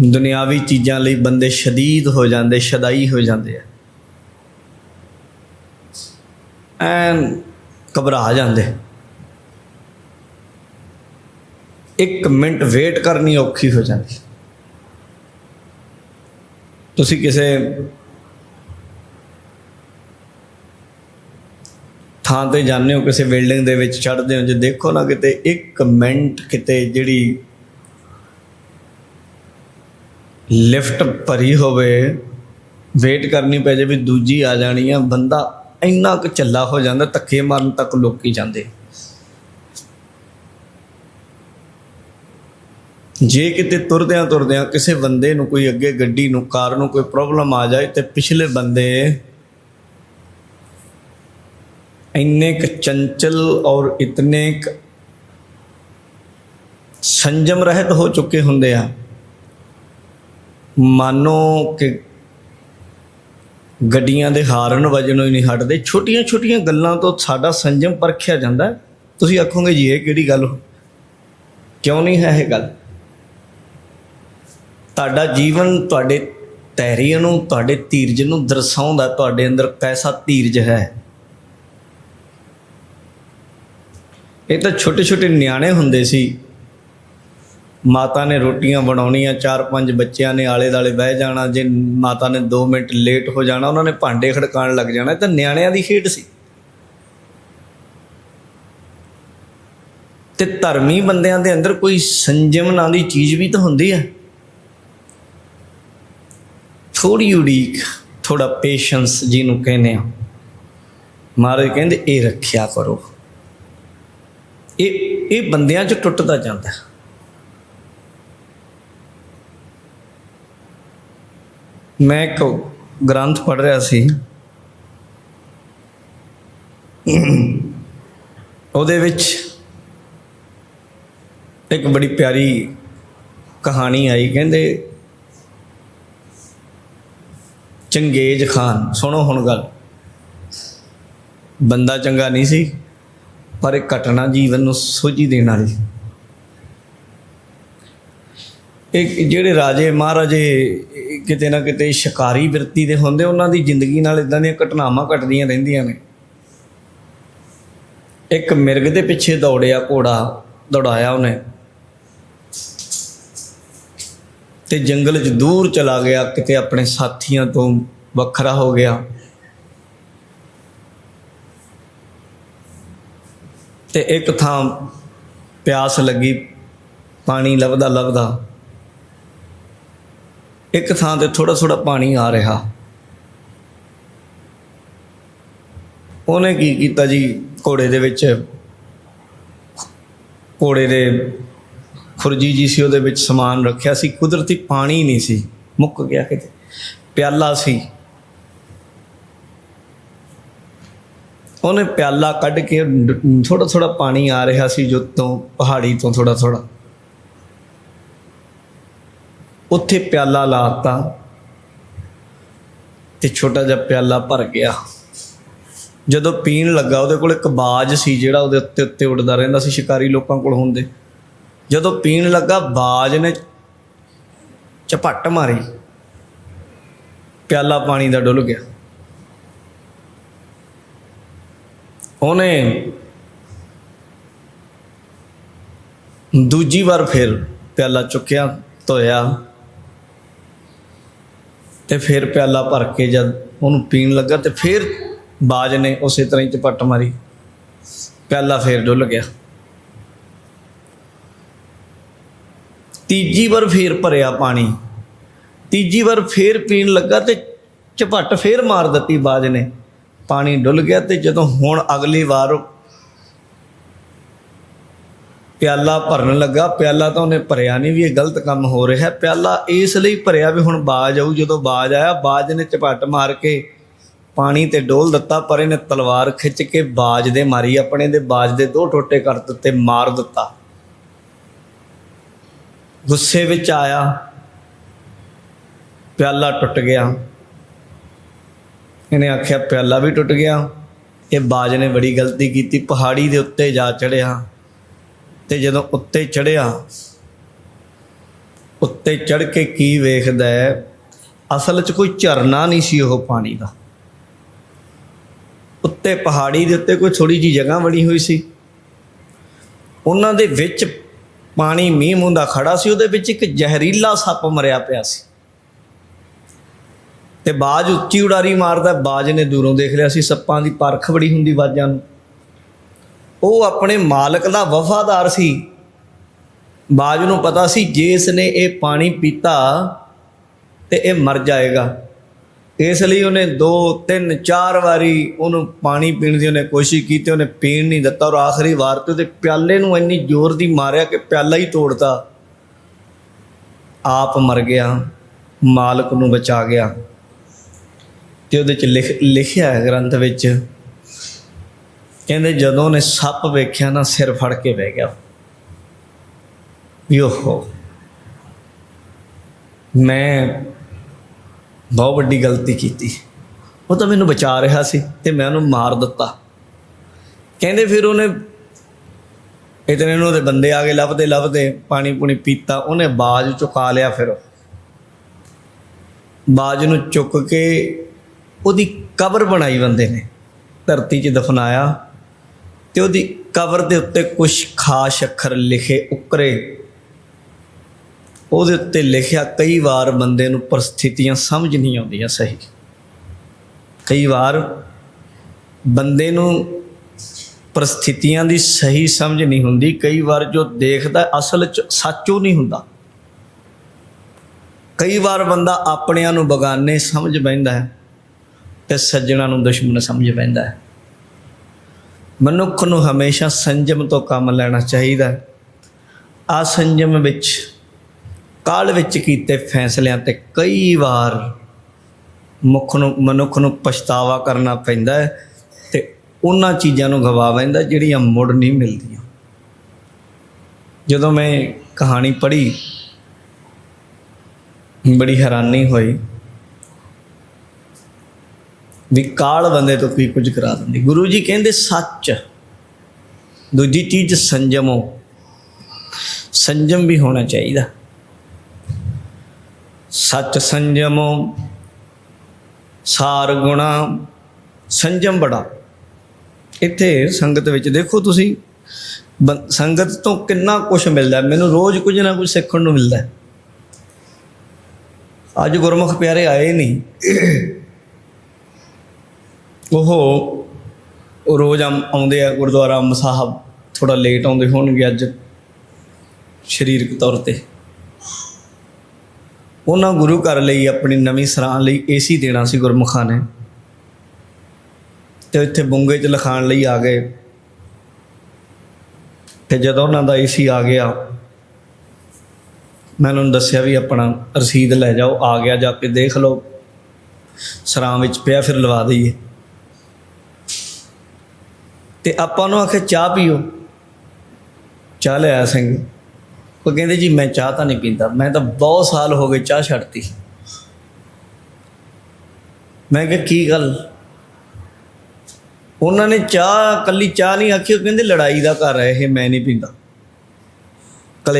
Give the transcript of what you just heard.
ਦੁਨਿਆਵੀ ਚੀਜ਼ਾਂ ਲਈ ਬੰਦੇ ਸ਼ਦੀਦ ਹੋ ਜਾਂਦੇ, ਸ਼ਦਾਈ ਹੋ ਜਾਂਦੇ ਆ। ਐਨ ਘਬਰਾ ਜਾਂਦੇ। ਇੱਕ ਮਿੰਟ ਵੇਟ ਕਰਨੀ ਔਖੀ ਹੋ ਜਾਂਦੀ। ਤੁਸੀਂ ਕਿਸੇ ਥਾਂ ਤੇ ਜਾਂਦੇ ਹੋ, ਕਿਸੇ ਬਿਲਡਿੰਗ ਦੇ ਵਿੱਚ ਚੜ੍ਹਦੇ ਹੋ, ਜੇ ਦੇਖੋ ਨਾ ਕਿਤੇ ਇੱਕ ਮਿੰਟ ਕਿਤੇ ਜਿਹੜੀ ਲਿਫਟ ਭਰੀ ਹੋਵੇ ਵੇਟ ਕਰਨੀ ਪੈ ਜਾਵੇ ਦੂਜੀ ਆ ਜਾਣੀ ਆ, ਬੰਦਾ ਇੰਨਾ ਕੁ ਚੱਲਾ ਹੋ ਜਾਂਦਾ, ਧੱਕੇ ਮਾਰਨ ਤੱਕ ਲੋਕੀ ਜਾਂਦੇ। ਜੇ ਕਿਤੇ ਤੁਰਦਿਆਂ ਤੁਰਦਿਆਂ ਕਿਸੇ ਬੰਦੇ ਨੂੰ ਕੋਈ ਅੱਗੇ ਗੱਡੀ ਨੂੰ, ਕਾਰ ਨੂੰ ਕੋਈ ਪ੍ਰੋਬਲਮ ਆ ਜਾਏ ਤੇ ਪਿਛਲੇ ਬੰਦੇ ਇੰਨੇ ਕ ਚੰਚਲ ਔਰ ਇਤਨੇ ਕ ਸੰਜਮ ਰਹਿਤ ਹੋ ਚੁੱਕੇ ਹੁੰਦੇ ਆ। ਮਾਨੋ ਕਿ ਗੱਡੀਆਂ ਦੇ ਹਾਰਨ ਵਜਨੋਂ ਹੀ ਨਹੀਂ ਹਟਦੇ, ਛੋਟੀਆਂ ਛੋਟੀਆਂ ਗੱਲਾਂ ਤੋਂ ਸਾਡਾ ਸੰਜਮ ਪਰਖਿਆ ਜਾਂਦਾ ਤੁਸੀਂ ਆਖੋਗੇ ਜੀ, ਇਹ ਕਿਹੜੀ ਗੱਲ ਕਿਉਂ ਨਹੀਂ ਹੈ ਇਹ ਗੱਲ? ਤੁਹਾਡਾ ਜੀਵਨ ਤੁਹਾਡੇ ਧੈर्य ਨੂੰ, ਤੁਹਾਡੇ ਧੀਰਜ ਨੂੰ ਦਰਸਾਉਂਦਾ ਤੁਹਾਡੇ ਅੰਦਰ ਕੈਸਾ ਧੀਰਜ ਹੈ। ਇਹ ਤਾਂ ਛੋਟੇ ਛੋਟੇ ਨਿਆਣੇ ਹੁੰਦੇ ਸੀ। ਮਾਤਾ ਨੇ ਰੋਟੀਆਂ ਬਣਾਉਣੀਆਂ, ਚਾਰ ਪੰਜ ਬੱਚਿਆਂ ਨੇ ਆਲੇ ਦਾਲੇ ਬਹਿ ਜਾਣਾ, ਜੇ ਮਾਤਾ ਨੇ 2 ਮਿੰਟ ਲੇਟ ਹੋ ਜਾਣਾ, ਉਹਨਾਂ ਨੇ ਭਾਂਡੇ ਖੜਕਾਉਣ ਲੱਗ ਜਾਣਾ, ਇਹ ਤਾਂ ਨਿਆਣਿਆਂ ਦੀ ਖੇਡ ਸੀ। ਤੇ ਧਰਮੀ ਬੰਦਿਆਂ ਦੇ ਅੰਦਰ ਕੋਈ ਸੰਜਮ ਨਾਂ ਦੀ ਚੀਜ਼ ਵੀ ਤਾਂ ਹੁੰਦੀ ਹੈ ਥੋੜੀ ਉਡੀਕ ਥੋੜਾ ਪੇਸ਼ੈਂਸ ਜਿਹਨੂੰ ਕਹਿੰਦੇ ਆ। ਮਹਾਰਾਜ ਕਹਿੰਦੇ, ਇਹ ਰੱਖਿਆ ਕਰੋ। ਇਹ ਇਹ ਬੰਦਿਆਂ 'ਚ ਟੁੱਟਦਾ ਜਾਂਦਾ। ਹੈ ਮੈਂ ਇੱਕ ਗ੍ਰੰਥ ਪੜ੍ਹ ਰਿਹਾ ਸੀ। ਉਹਦੇ ਵਿੱਚ ਇੱਕ ਬੜੀ ਪਿਆਰੀ ਕਹਾਣੀ ਆਈ, ਕਹਿੰਦੇ, ਚੰਗੇਜ ਖਾਨ, ਸੁਣੋ ਹੁਣ ਗੱਲ। ਬੰਦਾ ਚੰਗਾ ਨਹੀਂ ਸੀ, ਪਰ ਇਹ ਘਟਨਾ ਜੀਵਨ ਨੂੰ ਸੋਝੀ ਦੇਣ ਵਾਲੀ ਇਹ ਜਿਹੜੇ ਰਾਜੇ, ਮਹਾਰਾਜੇ ਕਿਤੇ ਨਾ ਕਿਤੇ ਸ਼ਿਕਾਰੀ ਬਿਰਤੀ ਦੇ ਹੁੰਦੇ, ਉਹਨਾਂ ਦੀ ਜ਼ਿੰਦਗੀ ਨਾਲ ਇਦਾਂ ਦੀਆਂ ਘਟਨਾਵਾਂ ਘਟਦੀਆਂ ਰਹਿੰਦੀਆਂ ਨੇ। ਇੱਕ ਮਿਰਗ ਦੇ ਪਿੱਛੇ ਦੌੜਿਆ ਘੋੜਾ ਦੌੜਾਇਆ ਉਹਨੇ। ਤੇ ਜੰਗਲ 'ਚ ਦੂਰ ਚਲਾ ਗਿਆ, ਕਿਤੇ ਆਪਣੇ ਸਾਥੀਆਂ ਤੋਂ ਵੱਖਰਾ ਹੋ ਗਿਆ। ਤੇ ਇੱਕ ਥਾਂ ਪਿਆਸ ਲੱਗੀ, ਪਾਣੀ ਲੱਭਦਾ ਲੱਭਦਾ ਇੱਕ ਥਾਂ ਤੇ ਥੋੜਾ ਥੋੜਾ ਪਾਣੀ ਆ ਰਿਹਾ। ਉਹਨੇ ਕੀ ਕੀਤਾ ਜੀ ਘੋੜੇ ਦੇ ਵਿੱਚ? ਘੋੜੇ ਦੇ ਖੁਰਜੀ ਜੀ ਸੀ, ਉਹਦੇ ਵਿੱਚ ਸਮਾਨ ਰੱਖਿਆ ਸੀ। ਕੁਦਰਤੀ ਪਾਣੀ ਨਹੀਂ ਸੀ, ਮੁੱਕ ਗਿਆ ਕਿਤੇ। ਪਿਆਲਾ ਸੀ। ਉਹਨੇ ਪਿਆਲਾ ਕੱਢ ਕੇ ਥੋੜਾ ਥੋੜਾ ਪਾਣੀ ਆ ਰਿਹਾ ਸੀ, ਜੋ ਤੋਂ ਪਹਾੜੀ ਤੋਂ ਥੋੜਾ ਥੋੜਾ ਉੱਥੇ ਪਿਆਲਾ ਲਾਤਾ ਤੇ ਛੋਟਾ ਜਿਹਾ ਪਿਆਲਾ ਭਰ ਗਿਆ। ਜਦੋਂ ਪੀਣ ਲੱਗਾ, ਉਹਦੇ ਕੋਲ ਇੱਕ ਬਾਜ ਸੀ ਜਿਹੜਾ ਉਹਦੇ ਉੱਤੇ ਉੱਤੇ ਉੱਡਦਾ ਰਹਿੰਦਾ ਸੀ, ਸ਼ਿਕਾਰੀ ਲੋਕਾਂ ਕੋਲ ਹੁੰਦੇ। ਜਦੋਂ ਪੀਣ ਲੱਗਾ, ਬਾਜ ਨੇ ਝਪੱਟ ਮਾਰੀ। ਪਿਆਲਾ ਪਾਣੀ ਦਾ ਡੁੱਲ ਗਿਆ। ਉਹਨੇ ਦੂਜੀ ਵਾਰ ਫਿਰ ਪਿਆਲਾ ਚੁੱਕਿਆ, ਧੋਇਆ। ਤੇ ਫਿਰ ਪਿਆਲਾ ਭਰ ਕੇ ਜਦ ਉਹਨੂੰ ਪੀਣ ਲੱਗਾ ਤੇ ਫਿਰ ਬਾਜ ਨੇ ਉਸੇ ਤਰ੍ਹਾਂ ਹੀ ਝਪੱਟ ਮਾਰੀ। ਪਿਆਲਾ ਫਿਰ ਡੁੱਲ ਗਿਆ। ਤੀਜੀ ਵਾਰ ਫੇਰ ਭਰਿਆ ਪਾਣੀ। ਤੀਜੀ ਵਾਰ ਫੇਰ ਪੀਣ ਲੱਗਾ ਤੇ ਝਪੱਟ ਫੇਰ ਮਾਰ ਦਿੱਤੀ ਬਾਜ ਨੇ। ਪਾਣੀ ਡੁੱਲ ਗਿਆ ਤੇ ਜਦੋਂ ਹੁਣ ਅਗਲੀ ਵਾਰ ਪਿਆਲਾ ਭਰਨ ਲੱਗਾ, ਪਿਆਲਾ ਤਾਂ ਉਹਨੇ ਭਰਿਆ ਨਹੀਂ ਵੀ ਇਹ ਗਲਤ ਕੰਮ ਹੋ ਰਿਹਾ। ਪਿਆਲਾ ਇਸ ਲਈ ਭਰਿਆ ਵੀ ਹੁਣ ਬਾਜ ਆਊ, ਜਦੋਂ ਬਾਜ ਆਇਆ, ਬਾਜ ਨੇ ਝਪੱਟ ਮਾਰ ਕੇ ਪਾਣੀ ਤੇ ਡੋਲ ਦਿੱਤਾ, ਪਰ ਇਹਨੇ ਤਲਵਾਰ ਖਿੱਚ ਕੇ ਬਾਜ ਦੇ ਮਾਰੀ, ਆਪਣੇ ਦੇ ਬਾਜ ਦੇ ਦੋ ਟੋਟੇ ਕਰ ਦਿੱਤੇ, ਮਾਰ ਦਿੱਤਾ। ਗੁੱਸੇ ਵਿੱਚ ਆਇਆ, ਪਿਆਲਾ ਟੁੱਟ ਗਿਆ। ਇਹਨੇ ਆਖਿਆ, ਪਿਆਲਾ ਵੀ ਟੁੱਟ ਗਿਆ। ਇਹ ਬਾਜ ਨੇ ਬੜੀ ਗਲਤੀ ਕੀਤੀ, ਪਹਾੜੀ ਦੇ ਉੱਤੇ ਜਾ ਚੜਿਆ ਤੇ ਜਦੋਂ ਉੱਤੇ ਚੜਿਆ ਉੱਤੇ ਚੜ ਕੇ ਕੀ ਵੇਖਦਾ ਹੈ? ਅਸਲ 'ਚ ਕੋਈ ਝਰਨਾ ਨਹੀਂ ਸੀ ਉਹ ਪਾਣੀ ਦਾ। ਉੱਤੇ ਪਹਾੜੀ ਦੇ ਉੱਤੇ ਕੋਈ ਥੋੜੀ ਜੀ ਜਗ੍ਹਾ ਬਣੀ ਹੋਈ ਸੀ। ਉਹਨਾਂ ਦੇ ਵਿੱਚ ਪਾਣੀ ਮੀਂਹ ਮੁੰਦਾ ਖੜਾ ਸੀ, ਉਹਦੇ ਵਿੱਚ ਇੱਕ ਜ਼ਹਿਰੀਲਾ ਸੱਪ ਮਰਿਆ ਪਿਆ ਸੀ। ਤੇ ਬਾਜ ਉੱਚੀ ਉਡਾਰੀ ਮਾਰਦਾ, ਬਾਜ ਨੇ ਦੂਰੋਂ ਦੇਖ ਲਿਆ ਸੀ, ਸੱਪਾਂ ਦੀ ਪਰਖ ਬੜੀ ਹੁੰਦੀ ਬਾਜਾਂ ਨੂੰ। ਉਹ ਆਪਣੇ ਮਾਲਕ ਦਾ ਵਫਾਦਾਰ ਸੀ। ਬਾਜ ਨੂੰ ਪਤਾ ਸੀ ਜੇ ਇਸ ਨੇ ਇਹ ਪਾਣੀ ਪੀਤਾ ਤੇ ਇਹ ਮਰ ਜਾਏਗਾ। ਇਸ ਲਈ ਉਹਨੇ 2 3 4 ਵਾਰੀ ਉਹਨੂੰ ਪਾਣੀ ਪੀਣ ਦੀ ਉਹਨੇ ਕੋਸ਼ਿਸ਼ ਕੀਤੀ, ਉਹਨੇ ਪੀਣ ਨਹੀਂ ਦਿੱਤਾ ਔਰ ਆਖਰੀ ਵਾਰ ਤੇ ਉਹਦੇ ਪਿਆਲੇ ਨੂੰ ਇੰਨੀ ਜ਼ੋਰ ਦੀ ਮਾਰਿਆ ਕਿ ਪਿਆਲਾ ਹੀ ਤੋੜਤਾ। ਆਪ ਮਰ ਗਿਆ, ਮਾਲਕ ਨੂੰ ਬਚਾ ਗਿਆ। ਤੇ ਉਹਦੇ ਚ ਲਿਖ, ਲਿਖਿਆ ਹੈ ਗ੍ਰੰਥ ਵਿੱਚ ਕਹਿੰਦੇ ਜਦੋਂ ਉਹਨੇ ਸੱਪ ਵੇਖਿਆ ਨਾ ਸਿਰ ਫੜ ਕੇ ਬਹਿ ਗਿਆ। ਵੀ ਉਹ ਮੈਂ ਬਹੁਤ ਵੱਡੀ ਗਲਤੀ ਕੀਤੀ। ਉਹ ਤਾਂ ਮੈਨੂੰ ਬਚਾ ਰਿਹਾ ਸੀ ਤੇ ਮੈਂ ਉਹਨੂੰ ਮਾਰ ਦਿੱਤਾ। ਕਹਿੰਦੇ ਫਿਰ ਉਹਨੇ ਇਤਨੇ ਨੂੰ ਉਹਦੇ ਬੰਦੇ ਆ ਗਏ, ਲੱਭਦੇ ਲੱਭਦੇ ਪਾਣੀ ਪੂਣੀ ਪੀਤਾ, ਉਹਨੇ ਬਾਜ ਚੁਕਾ ਲਿਆ ਫਿਰ। ਬਾਜ ਨੂੰ ਚੁੱਕ ਕੇ ਉਹਦੀ ਕਬਰ ਬਣਾਈ ਬੰਦੇ ਨੇ, ਧਰਤੀ 'ਚ ਦਫਨਾਇਆ। ਤੇ ਉਹਦੀ ਕਵਰ ਦੇ ਉੱਤੇ ਕੁਝ ਖਾਸ ਅੱਖਰ ਲਿਖੇ ਉੱਕਰੇ। ਉਹਦੇ ਉੱਤੇ ਲਿਖਿਆ ਕਈ ਵਾਰ ਬੰਦੇ ਨੂੰ ਪਰਿਸਥਿਤੀਆਂ ਸਮਝ ਨਹੀਂ ਆਉਂਦੀਆਂ ਸਹੀ। ਕਈ ਵਾਰ ਬੰਦੇ ਨੂੰ ਪਰਿਸਥਿਤੀਆਂ ਦੀ ਸਹੀ ਸਮਝ ਨਹੀਂ ਹੁੰਦੀ, ਕਈ ਵਾਰ ਜੋ ਦੇਖਦਾ ਅਸਲ ਚ ਸੱਚੋ ਨਹੀਂ ਹੁੰਦਾ। ਕਈ ਵਾਰ ਬੰਦਾ ਆਪਣਿਆਂ ਨੂੰ ਬਗਾਨੇ ਸਮਝ ਬੈਂਦਾ ਹੈ ਤੇ ਸੱਜਣਾ ਨੂੰ ਦੁਸ਼ਮਣ ਸਮਝ ਬੈਂਦਾ ਹੈ। ਮਨੁੱਖ ਨੂੰ ਹਮੇਸ਼ਾ ਸੰਜਮ ਤੋਂ ਕੰਮ ਲੈਣਾ ਚਾਹੀਦਾ ਹੈ। ਆ ਸੰਜਮ ਵਿੱਚ, ਕਾਲ ਵਿੱਚ ਕੀਤੇ ਫੈਸਲਿਆਂ ਤੇ ਕਈ ਵਾਰ ਮੁੱਖ ਨੂੰ, ਮਨੁੱਖ ਨੂੰ ਪਛਤਾਵਾ ਕਰਨਾ ਪੈਂਦਾ ਹੈ ਤੇ ਉਹਨਾਂ ਚੀਜ਼ਾਂ ਨੂੰ ਗਵਾ ਬੈਂਦਾ ਜਿਹੜੀਆਂ ਮੁੜ ਨਹੀਂ ਮਿਲਦੀਆਂ। ਜਦੋਂ ਮੈਂ ਕਹਾਣੀ ਪੜ੍ਹੀ, ਬੜੀ ਹੈਰਾਨੀ ਹੋਈ। ਵੀ ਕਾਲ ਬੰਦੇ ਤੋਂ ਕੀ ਕੁਝ ਕਰਾ ਦਿੰਦੀ। ਗੁਰੂ ਜੀ ਕਹਿੰਦੇ, ਸੱਚ। ਦੂਜੀ ਚੀਜ਼, ਸੰਜਮੋ ਸੰਜਮ ਵੀ ਹੋਣਾ ਚਾਹੀਦਾ। ਸੱਚ ਸੰਜਮੋ ਸਾਰ ਗੁਣਾ, ਸੰਜਮ ਬੜਾ। ਇੱਥੇ ਸੰਗਤ ਵਿੱਚ ਦੇਖੋ ਤੁਸੀਂ, ਬੰ- ਸੰਗਤ ਤੋਂ ਕਿੰਨਾ ਕੁਝ ਮਿਲਦਾ। ਮੈਨੂੰ ਰੋਜ਼ ਕੁਝ ਨਾ ਕੁਝ ਸਿੱਖਣ ਨੂੰ ਮਿਲਦਾ। ਅੱਜ ਗੁਰਮੁਖ ਪਿਆਰੇ ਆਏ ਨਹੀਂ। ਉਹ ਉਹ ਰੋਜ਼ ਆਮ- ਆਉਂਦੇ ਆ ਗੁਰਦੁਆਰਾ ਅੰਬ ਸਾਹਿਬ ਥੋੜਾ ਲੇਟ ਆਉਂਦੇ ਹੋਣਗੇ ਅੱਜ ਸਰੀਰਕ ਤੌਰ ਤੇ। ਉਹਨਾਂ ਗੁਰੂ ਘਰ ਲਈ ਆਪਣੀ ਨਵੀਂ ਸਰਾਂ ਲਈ ਏਸੀ ਦੇਣਾ ਸੀ ਗੁਰਮੁਖਾਂ ਨੇ। ਤੇ ਇੱਥੇ ਬੁੰਗੇ 'ਚ ਲਿਖਾਣ ਲਈ ਆ ਗਏ। ਤੇ ਜਦੋਂ ਉਹਨਾਂ ਦਾ ਏਸੀ ਆ ਗਿਆ, ਮੈਂ ਉਹਨਾਂ ਨੂੰ ਦੱਸਿਆ ਵੀ ਆਪਣਾ ਰਸੀਦ ਲੈ ਜਾਓ, ਆ ਗਿਆ ਜਾ ਕੇ ਦੇਖ ਲਓ। ਸਰਾਂ ਵਿੱਚ ਪਿਆ, ਫਿਰ ਲਵਾ ਦਈਏ। ਤੇ ਆਪਾਂ ਨੂੰ ਆਖੇ ਚਾਹ ਪੀਓ। ਚਾਹ ਲਿਆ ਸਿੰਘ। ਉਹ ਕਹਿੰਦੇ, ਜੀ, ਮੈਂ ਚਾਹ ਤਾਂ ਨਹੀਂ ਪੀਂਦਾ। ਮੈਂ ਤਾਂ ਬਹੁਤ ਸਾਲ ਹੋ ਗਏ ਚਾਹ ਛੱਡਤੀ। ਮੈਂ ਕਿਹਾ, ਕੀ ਗੱਲ? ਉਹਨਾਂ ਨੇ ਚਾਹ, ਕੱਲੀ ਚਾਹ ਨਹੀਂ ਆਖੀ। ਉਹ ਕਹਿੰਦੇ, ਲੜਾਈ ਦਾ ਘਰ ਹੈ, ਇਹ ਮੈਂ ਨਹੀਂ ਪੀਂਦਾ।